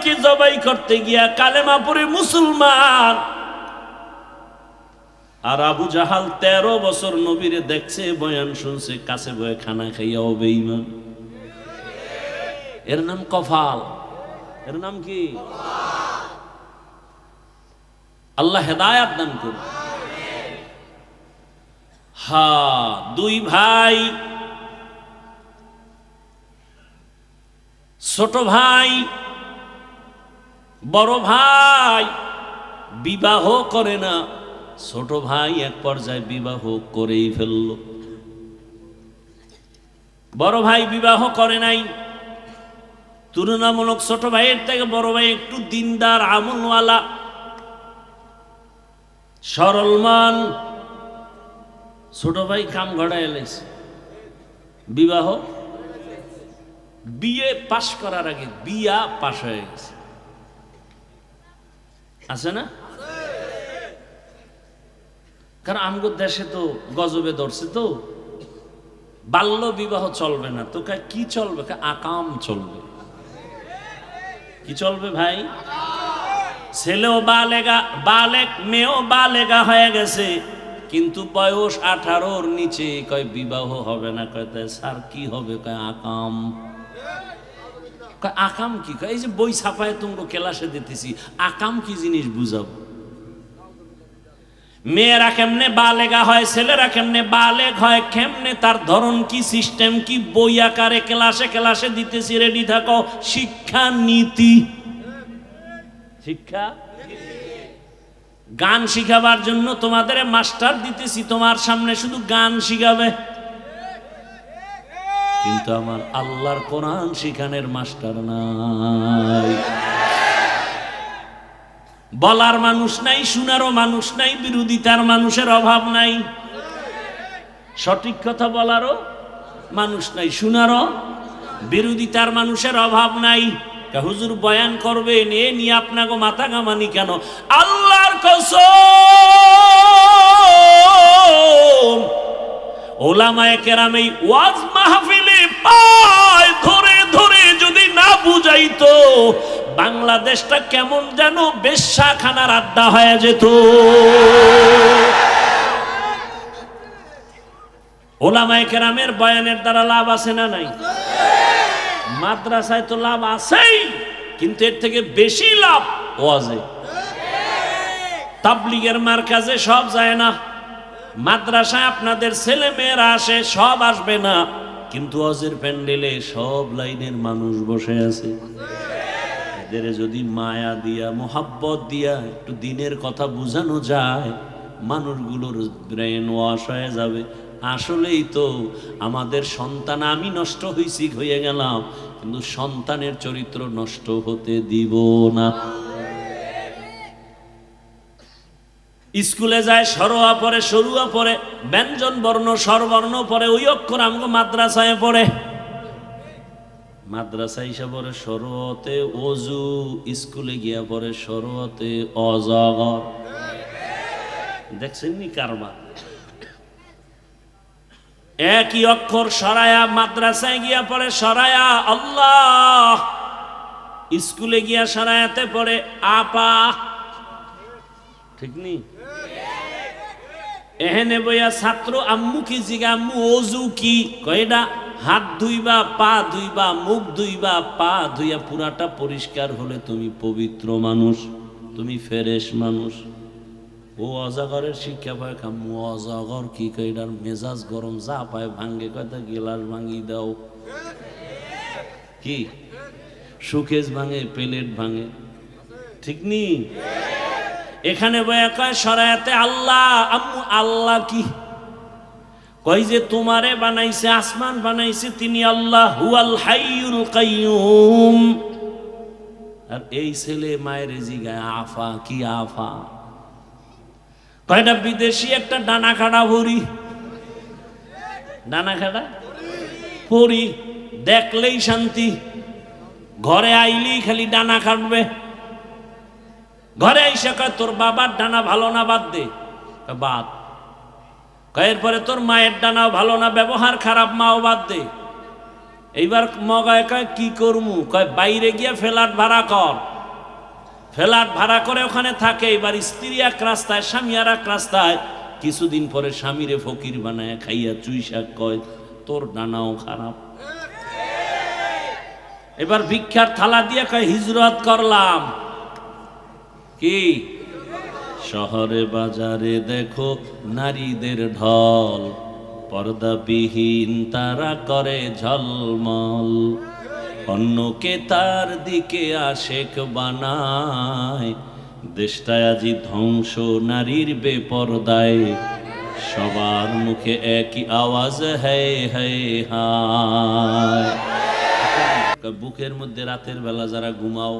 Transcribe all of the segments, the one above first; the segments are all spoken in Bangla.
নবীকে জবাই করতে গিয়া কালেমা পরে মুসলমান? আর আবু জাহাল তেরো বছর নবীরে দেখছে, বয়ান শুনছে, কাছে বয়ে খানা খাইয়া হবে ইমান এর নাম কফাল। এর নাম কি? আল্লাহ হেদায়াত দান করুন। হা, দুই ভাই, ছোট ভাই বড় ভাই, বিবাহ করে না। ছোট ভাই এক পর্যায়ে বিবাহ করেই ফেলল। বড় ভাই বিবাহ করে নাই। তুলনামূলক ছোট ভাইয়ের থেকে বড় ভাই একটু দিনদার, আমলওয়ালা, সরলমান। ছোট ভাই কাম ঘড়ায় এলেছে বিবাহ বিয়ে পাশ করার আগে বিয়া পাশ হয়ে গেছে। আছে না? কারণ আমগো দেশে তো গজবে ধরছে তো। বাল্য বিবাহ চলবে না। তো কি চলবে? আকাম চলবে। কি চলবে ভাই? ছেলেও বালেগা বালেক, মেয়েও বালেগা হয়ে গেছে। কিন্তু বয়স আঠারোর নিচে কয় বিবাহ হবে না, কয় তাই স্যার কি হবে? কয় আকাম। আকাম কি? এই যে বই ছাপায় তুমি ক্লাসে দিতেছি, আকাম কি জিনিস বুঝাবো? মেয়েরা কেমনে বালেগা হয়, ছেলেরা কেমনে বালেগ হয়, কেমনে তার ধরন, কি সিস্টেম কি বই আকারে ক্লাসে ক্লাসে দিতেছি রেডি থাকো, শিক্ষা নীতি। শিক্ষা? গান শিখাবার জন্য তোমাদের মাস্টার দিতেছি, তোমার সামনে শুধু গান শিখাবে। কিন্তু আমার আল্লাহর কোরআন শিখানের মাস্টার নাই। বলার মানুষ নাই, শোনারও মানুষ নাই, বিরোধিতার মানুষের অভাব নাই। সঠিক কথা বলারও মানুষ নাই, শোনারও বিরোধিতার মানুষের অভাব নাই। হুজুর বয়ান করবে, এ নিয়ে আপনাকে মাথা কামানি কেন? আল্লাহর কসম। ওলামায়ে কেরাম এই ওয়াজ মাহফিলে পায় ধরে ধরে যদি না বুঝাইতো, বাংলাদেশটা কেমন যেন বেশ্যাখানার আড্ডা হয়ে যেত। ওলামায়ে কেরামের বয়ানের দ্বারা লাভ আছে না নাই? মাদ্রাসায় তো লাভ আছেই, কিন্তু এর থেকে বেশি লাভ ওয়াজে তাবলিগের মার্কাজে সব যায় না। মাদ্রাসায় আপনাদের ছেলে মেয়েরা আসে, সব আসবে না। কিন্তু অজের প্যান্ডেলে সব লাইনের মানুষ বসে আছে। এদের যদি মায়া দিয়া, মোহাব্বত দিয়া একটু দিনের কথা বোঝানো যায়, মানুষগুলোর ব্রেন ওয়াশ হয়ে যাবে। আসলেই তো আমাদের সন্তান, আমি নষ্ট হয়েছি হয়ে গেলাম, কিন্তু সন্তানের চরিত্র নষ্ট হতে দিব না। স্কুলে যায়, সরোয়া পরে সরুয়া পরে ব্যঞ্জন বর্ণ, স্বরবর্ণ পরে ওই অক্ষর আমগো মাদ্রাসায় পড়ে। মাদ্রাসা হিসাবে পরে সরোয়াতে অজু, স্কুলে গিয়া পরে সরোয়াতে অজগর। দেখছেন নি কারবার একই অক্ষর সরায়া মাদ্রাসায় গিয়া পরে সরায়া আল্লাহ। স্কুলে গিয়া সরায়াতে পড়ে, আপা। ঠিক নি? এহেনে বইয়া ছাত্র আম্মু কি জিগা আম্মু অজু কি? কয়ডা? হাত ধুইবা, পা ধুইবা, মুখ ধুইবা, পা ধুইয়া পুরাটা পরিষ্কার হলে তুমি পবিত্র মানুষ, তুমি ফেরেশ মানুষ। ও অজাগরের শিক্ষা পায় কাম্মু অজাগর কি কইডার মেজাজ গরম, যা পায় ভাঙ্গে কথা গিলাস ভাঙি দাও। কি? সুকেশ ভাঙে, প্লেট ভাঙে। ঠিক নি? এখানে কয় সরায়াতে আল্লাহ, আম্মু, আল্লাহ কি? কই যে, তোমারে বানাইছে, আসমান বানাইছে তিনি আল্লাহ, হুয়াল হাইয়ুল কাইয়ুম। আর এই ছেলে মায়ের জিগায়, আফা, কি আফা? কয়টা বিদেশি, একটা ডানা খাড়া ভরি। ডানা খাড়া? পরি। দেখলেই শান্তি। ঘরে আইলেই খালি ডানা কাটবে ঘরে এসে কয় তোর বাবার ডানা ভালো না বাদ দে। বাদ। কয়ের পরে তোর মায়ের ডানাও ভালো না ব্যবহার খারাপ মাও বাদ দে। এইবার মগায় কয় কি করমু? কয় বাইরে গিয়ে ফ্ল্যাট ভাড়া কর। ফ্ল্যাট ভাড়া করে ওখানে থাকে। এবার স্ত্রী এক রাস্তায় স্বামী আর এক রাস্তায়। কিছুদিন পরে স্বামীরে ফকির বানায় খাইয়া চুই শাক কয় তোর ডানাও খারাপ। এবার ভিক্ষার থালা দিয়ে কয় হিজরত করলাম। কি? শহরে বাজারে দেখো নারীদের ঢল, পর্দাবিহীন তারা করে ঝলমল। অন্যকে তার দিকে আশেক বানায়, দেশটায় আজি ধ্বংস নারীর বেপরদায়। সবার মুখে একই আওয়াজ হ্যায় হ্যায় হায়। বুকের মধ্যে রাতের বেলা যারা ঘুমাও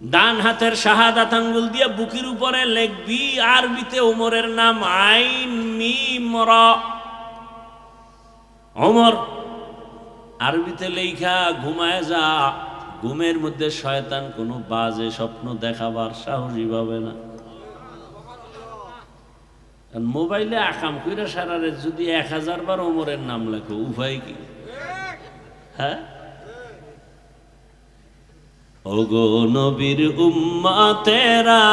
ডান হাতের শাহাদাত আঙ্গুল দিয়ে বুকির উপরে লিখবি, আরবিতে ওমরের নাম আইন মিম র ওমর, আরবিতে লেখা ঘুমায় যা। ঘুমের মধ্যে শয়তান কোনো বাজে স্বপ্ন দেখাবার সাহসী পাবে না। মোবাইলে আকাম কইরা সারারে যদি এক হাজার বার ওমরের নাম লেখো উভয় কি? হ্যাঁ? ওগো নবীর উম্মা তেরা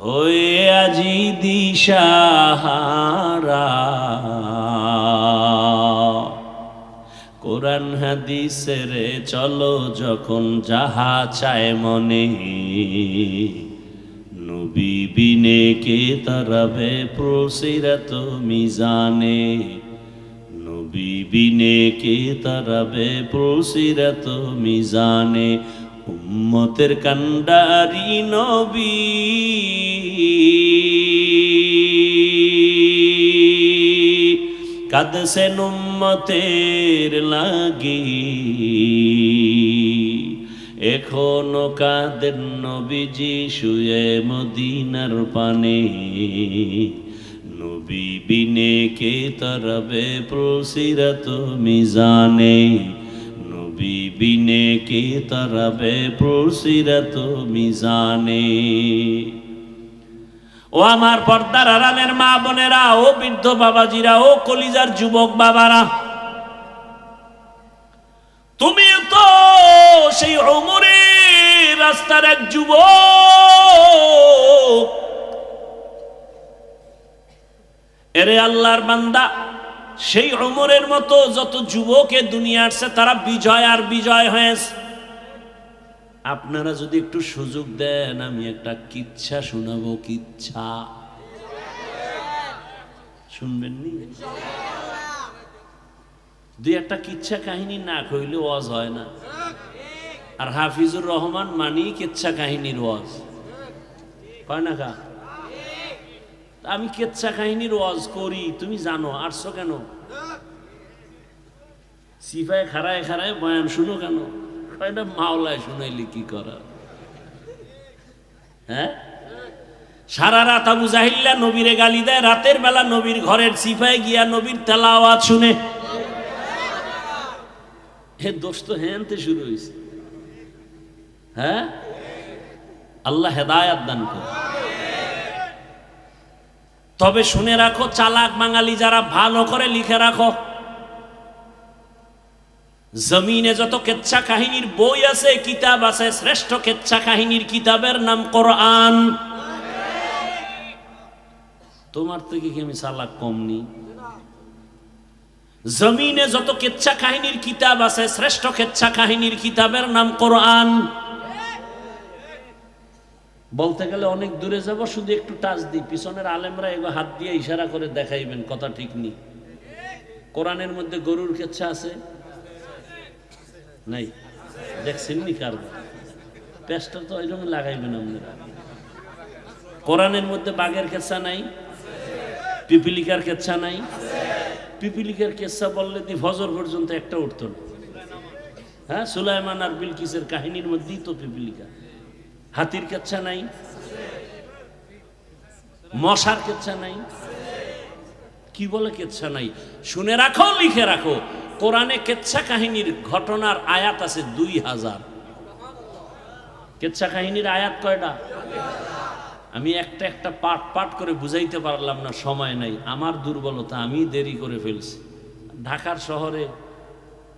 হয়ে আজি দিশাহারা। কোরআন হাদিসের চলো যখন যাহা চায় মনে। নবী বিনে কে তারাবে প্রসিরত মিজানে। নবী বিনে কে তারাবে প্রসিরত মিজানে? উম্মতের কান্ডারি নবী। কাদসে উম্মতের লাগি। এখনও কাদের নবীজি শুয়ে মদিনার পানে। বিনে কে তরবে প্রসিরত মিজানে? নবী বিনে কে তরবে প্রসিরত মিজানে? ও আমার পর্দার আড়ালের মা বোনেরা, ও বৃদ্ধ বাবাজিরা, ও কলিজার যুবক বাবারা, তুমি তো সেই অমরে রাস্তার এক যুবক। এরে আল্লাহর বান্দা, সেই অমরের মতো যত যুবকে দুনিয়া আসছে, তারা বিজয় আর বিজয় হয়েছে। আপনারা যদি একটু সুযোগ দেন, আমি একটা কিচ্ছা শোনাবো, কিচ্ছা। শুনবেন নি দুই একটা কিচ্ছা কাহিনী না কইলে ওয়াজ হয় না। আর হাফিজুর রহমান মানি কিচ্ছা কাহিনীর ওয়াজ। হয় না কা? আমি কেচ্ছা কাহিনীর ওয়াজ করি, তুমি জানো আটশো কেন? সিফায় খারায় খারায় বয়ান শুনো কেন? মাওলায় শুনাইলে কি করা? হ্যাঁ? সারা রাত আবু জাহিল্লা নবীরে গালি দেয়, রাতের বেলা নবীর ঘরের সিফায় গিয়া নবীর তেলা আওয়াজ শুনে। হে দোষ তো হ্যানতে শুরু হয়েছে হ্যাঁ? আল্লাহ হেদায়াত দান করে। তবে শুনে রাখো, চালাক বাঙালি যারা ভালো করে লিখে রাখো। জমিনে যত কেচ্ছা কাহিনীর বই আছে, কিতাব আছে, শ্রেষ্ঠ কেচ্ছা কাহিনীর কিতাবের নাম কোরআন। তোমার থেকে কি আমি চালাক কম নি? জমিনে যত কেচ্ছা কাহিনীর কিতাব আছে, শ্রেষ্ঠ কেচ্ছা কাহিনীর কিতাবের নাম কোরআন। বলতে গেলে অনেক দূরে যাব, শুধু একটু টাচ দিই। পিছনের আলেমরা এগো হাত দিয়ে ইশারা করে দেখাইবেন, কথা ঠিক নেই। কোরআনের মধ্যে গরুর কেচ্ছা আছে? নাই। দেখছেন নি কার? পেস্টটা তো ওইরকম লাগাইবেন আপনারা। কোরআনের মধ্যে বাঘের কেচ্ছা নাই? পিপিলিকার কেচ্ছা নাই? পিপিলিকার কেচ্ছা বললে দি ফজর পর্যন্ত একটা উঠতো না। হ্যাঁ সুলাইমান আর বিলকিসের কাহিনীর মধ্যেই তো পিপিলিকা। হাতির কেচ্ছা নাই? মশার কেচ্ছা নাই? কি বলে কেচ্ছা নাই? শুনে রাখো, লিখে রাখো। কোরআনে কেচ্ছা কাহিনীর ঘটনার আয়াত আছে দুই হাজার। কেচ্ছা কাহিনীর আয়াত কয়টা? আমি একটা একটা পাঠ পাঠ করে বুঝাইতে পারলাম না, সময় নাই। আমার দুর্বলতা আমি দেরি করে ফেলছি। ঢাকার শহরে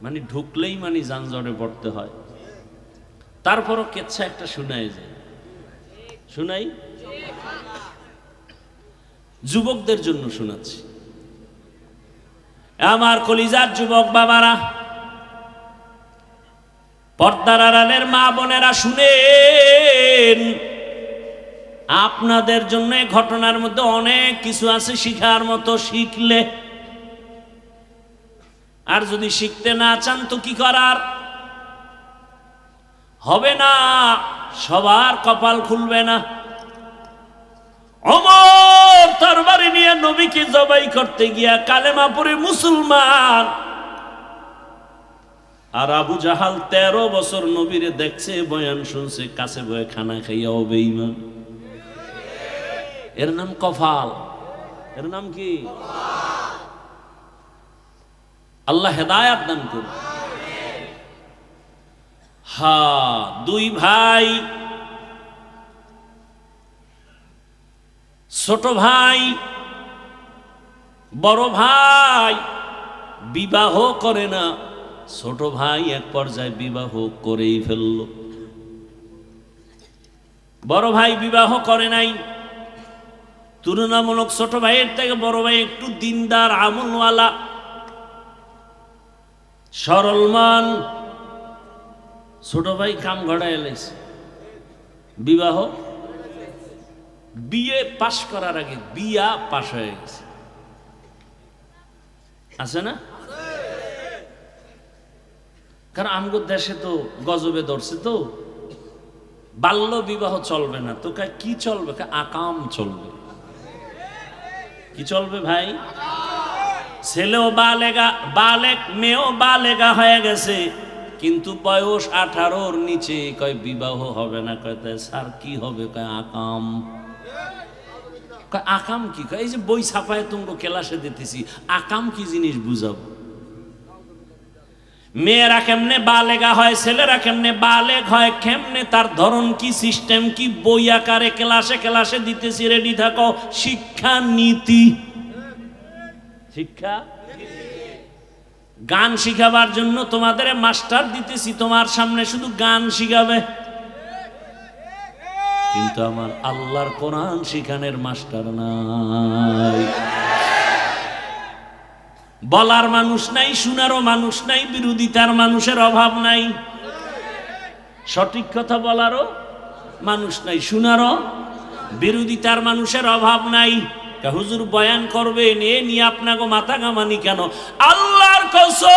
মানে ঢুকলেই মানে যানজটে পড়তে হয়। তারপরও কেচ্ছা একটা শুনাই যায়। শুনাই? যুবকদের জন্য শোনাচ্ছি। আমার কলিজার যুবক বাবারা, পর্দার আড়ালের মা বোনেরা শুনেন, আপনাদের জন্য ঘটনার মধ্যে অনেক কিছু আছে শিখার মতো, শিখলে। আর যদি শিখতে না চান তো কি করার? হবে না, সবার কপাল খুলবে না। অমর তরবারি নিয়ে নবীকে জবাই করতে গিয়া কালেমা পরে মুসলমান। আর আবু জাহাল তেরো বছর নবীরে দেখছে, বয়ান শুনছে, কাছে বয়ে খানা খাইয়া বেঈমান। এর নাম কফাল। এর নাম কি? আল্লাহ হেদায়াত দান করুন। হা, দুই ভাই। ছোট ভাই, বড় ভাই, বিবাহ করে না। ছোট ভাই এক পর্যায়ে বিবাহ করেই ফেলল। বড় ভাই বিবাহ করে নাই। তুলনামূলক ছোট ভাইয়ের থেকে বড় ভাই একটু দিনদার, আমলওয়ালা, সরলমান ছোট ভাই কাম ঘড়ায় এলেছে। বিবাহ। বিয়ে পাশ করার আগে বিয়া পাশ হয়ে গেছে। আছে না? কারণ আমগো দেশে তো গজবে ধরছে তো। বাল্য বিবাহ চলবে না। তো কা চলবে? আকাম চলবে। কি চলবে ভাই? ছেলেও বালেগা বালেক, মেয়েও বালেগা হয়ে গেছে। কিন্তু বয়স আঠারোর নিচে কয় বিবাহ হবে না, কয় তাই স্যার কি হবে, কয় আকাম। আকাম কি? কয় এই যে বই ছাপায় তুমি ক্লাসে দিতেছি, আকাম কি জিনিস বুঝাবো মেয়েরা কেমনে বালেগা হয়, ছেলেরা কেমনে বালেগ হয়, কেমনে তার ধরন, কি সিস্টেম কি বই আকারে ক্লাসে ক্লাসে দিতেছি রেডি থাকো। শিক্ষা নীতি। শিক্ষা? গান শিখাবার জন্য তোমাদের মাস্টার দিতেছি, তোমার সামনে শুধু গান শিখাবে। কিন্তু আমার আল্লাহর কোরআন শিখানের মাস্টার নাই। বলার মানুষ নাই, শোনারও মানুষ নাই, বিরোধিতার মানুষের অভাব নাই। সঠিক কথা বলারও মানুষ নাই, শোনারও বিরোধিতার মানুষের অভাব নাই। হুজুর বয়ান করবে নিয়ে নিয়ে আপনাকে মাথা কামানি কেন? আল্লাহর কসম।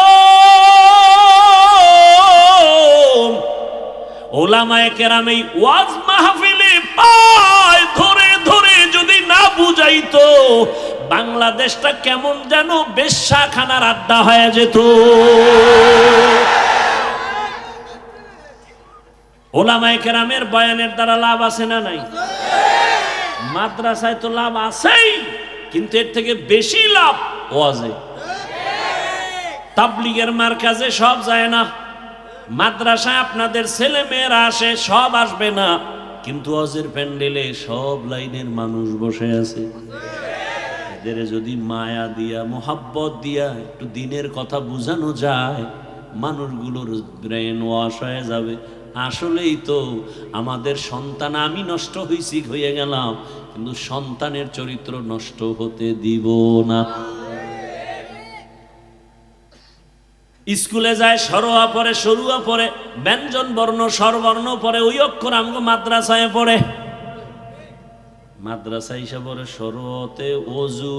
ওলামায়ে কেরাম এই ওয়াজ মাহফিলে পায় ধরে ধরে যদি না বুঝাইতো, বাংলাদেশটা কেমন যেন বেশ্যাখানার আড্ডা হয়ে যেত। ওলামায়ে কেরামের বয়ানের দ্বারা লাভ আছে না নাই? মাদ্রাসায় তো লাভ আছেই, কিন্তু এর থেকে বেশি লাভ ওয়াজে তাবলিগের মার্কাজে সব যায় না। মাদ্রাসায় আপনাদের ছেলে মেয়েরা আসে, সব আসবে না। কিন্তু অজের প্যান্ডেলে সব লাইনের মানুষ বসে আছে। এদের যদি মায়া দিয়া, মোহাব্বত দিয়া একটু দিনের কথা বোঝানো যায়, মানুষগুলোর ব্রেন ওয়াশ হয়ে যাবে। আসলেই তো আমাদের সন্তান, আমি নষ্ট হয়েছি হয়ে গেলাম, কিন্তু সন্তানের চরিত্র নষ্ট হতে দিব না। স্কুলে যায়, সরোয়া পরে সরুয়া পরে ব্যঞ্জন বর্ণ, স্বরবর্ণ পরে ওই অক্ষর আমাকে মাদ্রাসায় পড়ে। মাদ্রাসা হিসাবে পরে অজু,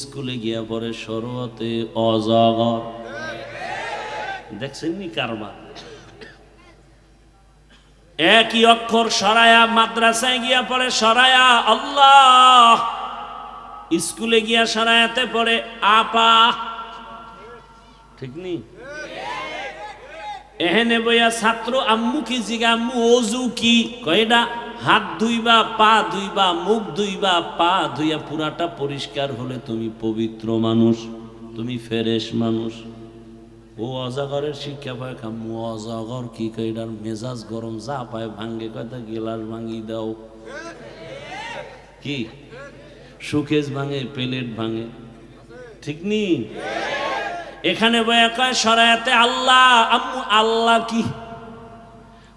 স্কুলে গিয়া পরে সরোয়াতে অজগর। দেখছেন নি কারবার? একই অক্ষর সরায়া মাদ্রাসায় গিয়া পরে সরায়া আল্লাহ। স্কুলে গিয়া সরায়াতে পড়ে, আপা। ঠিক নেই? এহেনে বইয়া ছাত্র আম্মু কি, জিগা আম্মু অজু কি? কয়টা হাত ধুইবা, পা ধুইবা, মুখ ধুইবা, পা ধুইয়া পুরাটা পরিষ্কার হলে তুমি পবিত্র মানুষ, তুমি ফেরেশ মানুষ। ও অজাগরের শিক্ষা পায় কাম্মু অজাগর কি কইডার মেজাজ গরম, যা পায় ভাঙ্গে কথা গিলাস ভাঙ্গি দাও। কি? সুকেশ ভাঙে, প্লেট ভাঙে। ঠিক নি? এখানে কয় সরায়াতে আল্লাহ, আম্মু, আল্লাহ কি?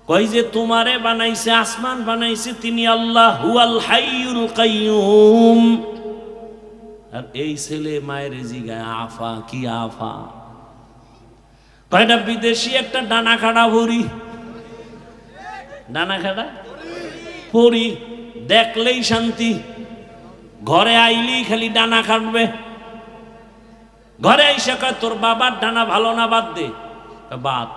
কই যে তোমারে বানাইছে, আসমান বানাইছে, তিনি আল্লাহ হুয়াল হাইয়ুল কাইয়ুম। আর এই ছেলে মায়ের জিগায়, আফা, কি আফা? কয়টা বিদেশি একটা ডানা খাড়া ভরি। ডানা খাড়া? পরি। দেখলেই শান্তি। ঘরে আইলেই খালি ডানা খাটবে। ঘরে আইসা কয়, তোর বাবার ডানা ভালো না বাদ দে। বাদ।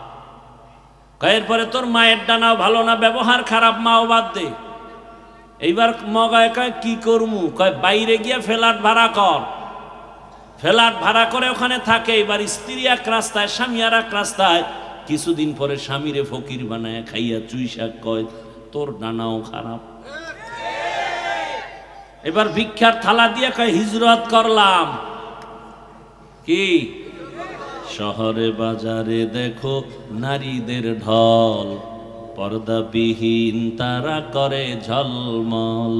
কয়, এরপরে তোর মায়ের ডানাও ভালো না, ব্যবহার খারাপ, মাও বাদ দে। এইবার মগায় কয়, কি করমু? কয়, বাইরে গিয়ে ফ্ল্যাট ভাড়া কর। ফ্ল্যাট ভাড়া করে ওখানে থাকে, এবার স্ত্রী এক রাস্তায়, স্বামী আর এক রাস্তায়। কিছুদিন পরে স্বামীরে ফকির বানায়, খাইয়া চুই শাক কয়, তোর ডানাও খারাপ। এবার ভিক্ষার থালা দিয়ে কয়, হিজরত করলাম। কি? শহরে বাজারে দেখো নারীদের ঢল, পর্দাবিহীন তারা করে ঝলমল।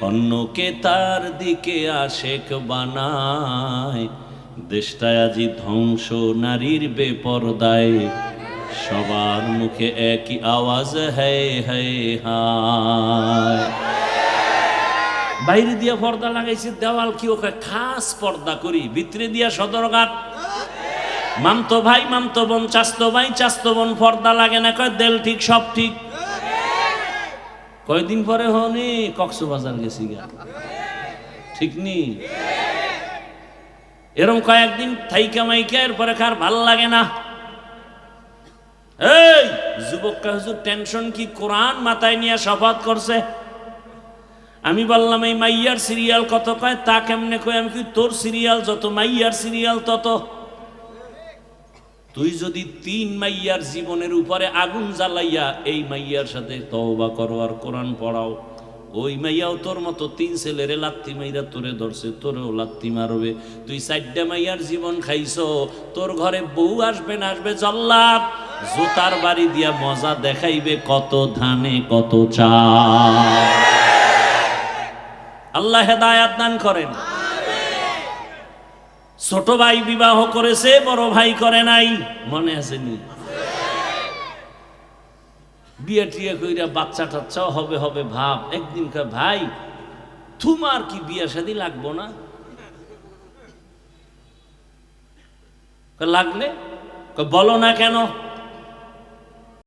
অন্যকে তার দিকে আশেক বানায়। দেশটায় আজি ধ্বংস নারীর বেপরদায়। সবার মুখে একই আওয়াজ হ্যায় হ্যায় হায়। বাইরে দিয়া পর্দা লাগাইছে, দেওয়াল কি ওকে খাস পর্দা করি? ভিতরে দিয়া সদরঘাট। মামতো ভাই, মামতো বোন, চাস্তো ভাই, চাস্তো বোন, পর্দা লাগে না, কয় দেল ঠিক, সব ঠিক। কয়দিন পরে হনি কক্সবাজার গেছি গা। ঠিক নি? এরম কয়েকদিন থাইকা মাইকা, এরপরে কার ভালো লাগে না? এই যুবক হুজুর টেনশন কি? কোরআন মাথায় নিয়ে শপথ করছে। আমি বললাম, এই মাইয়ার সিরিয়াল কত? কয়, তা কেমনে কয়? আমি কি তোর সিরিয়াল যত মাইয়ার সিরিয়াল তত। তুই যদি তিন মাইয়ার জীবনের উপরে আগুন জ্বালাইয়া এই মাইয়ার সাথে তওবা করো আর কোরআন পড়াও, ওই মাইয়াও তোর মতো তিন ছেলেরে লাত্তি মাইরা তোরে ধরছে, তোরেও লাত্তি মারবে। তুই চারটা মাইয়ার জীবন খাইছো, তোর ঘরে বউ আসবে না আসবে, জল্লাদ। জুতার বাড়ি দিয়া মজা দেখাইবে কত ধানে, কত চা আল্লাহ হেদায়াত দান করেন। ছোট ভাই বিবাহ করেছে, বড় ভাই করে নাই। মনে আছে নি? বিয়ে টিয়ে কইরা বাচ্চা টাচ্চাও হবে হবে ভাব। একদিন ভাই, তোমার কি বিয়ে সাদি লাগবো না? লাগলে? বলো না কেন?